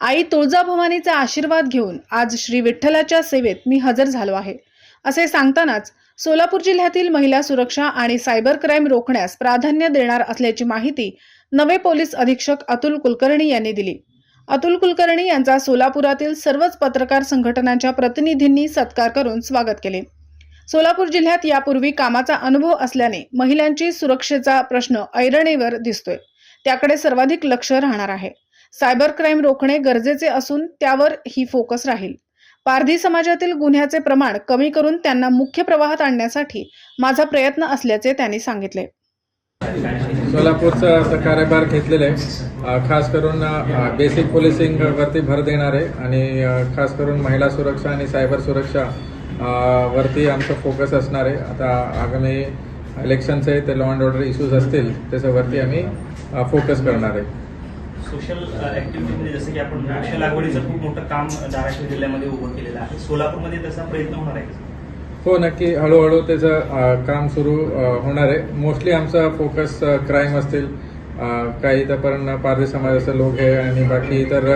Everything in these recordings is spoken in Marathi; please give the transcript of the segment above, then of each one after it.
आई तुळजाभवानीचा आशीर्वाद घेऊन आज श्री विठ्ठलाच्या सेवेत मी हजर झालो आहे. असे सांगतानाच सोलापूर जिल्ह्यातील महिला सुरक्षा आणि सायबर क्राईम रोखण्यास प्राधान्य देणार असल्याची माहिती नवे पोलीस अधीक्षक अतुल कुलकर्णी यांनी दिली. अतुल कुलकर्णी यांचा सोलापुरातील सर्वच पत्रकार संघटनांच्या प्रतिनिधींनी सत्कार करून स्वागत केले. सोलापूर जिल्ह्यात यापूर्वी कामाचा अनुभव असल्याने महिलांची सुरक्षेचा प्रश्न ऐरणीवर दिसतोय. त्याकडे सर्वाधिक लक्ष राहणार आहे. सायबर क्राईम रोखणे गरजेचे असून त्यावर ही फोकस राहील. पारधी समाजातील गुन्ह्याचे प्रमाण कमी करून त्यांना मुख्य प्रवाहात आणण्यासाठी माझा प्रयत्न असल्याचे त्यांनी सांगितले. सोलापूरचा कार्यभार घेतलेला आहे. खास करून बेसिक पोलिसिंग वरती भर देणार आहे आणि खास करून महिला सुरक्षा आणि सायबर सुरक्षा वरती आमचं फोकस असणार आहे. आता आगामी इलेक्शनचे ते लॉ अँड ऑर्डर इश्यूज असतील त्याच्यावरती आम्ही फोकस करणार आहे. सोशल ऍक्टिव्हिटीमध्ये uh, जसं की आपण वृक्ष लागवडीचं खूप मोठं काम धाराशिव जिल्ह्यामध्ये उभं केलेलं आहे. सोलापूरमध्ये तसा प्रयत्न होणार आहे हो नक्की. हळूहळू त्याचं काम सुरू होणार आहे. मोस्टली आमचा फोकस क्राईम असतील काही इथं पण पारधी समाजाचे लोक आहे आणि बाकी इतर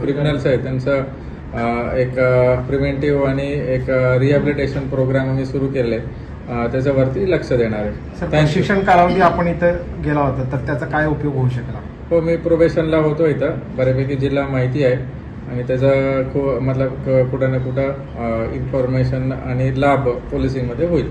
क्रिमिनल्स आहेत. त्यांचं एक प्रिव्हेंटिव्ह आणि एक रिहॅबिलिटेशन प्रोग्राम आम्ही सुरू केले आहे. त्याच्यावरती लक्ष देणार आहे. प्रशिक्षण कालावधी आपण इथं गेला होता तर त्याचा काय उपयोग होऊ शकला? हो मी प्रोबेशनला होतो इथं. बऱ्यापैकी जिल्हा माहिती आहे. आणि त्याचा खूप मतलब कुठं ना कुठं इन्फॉर्मेशन आणि लाभ पोलिसिंगमध्ये होईल.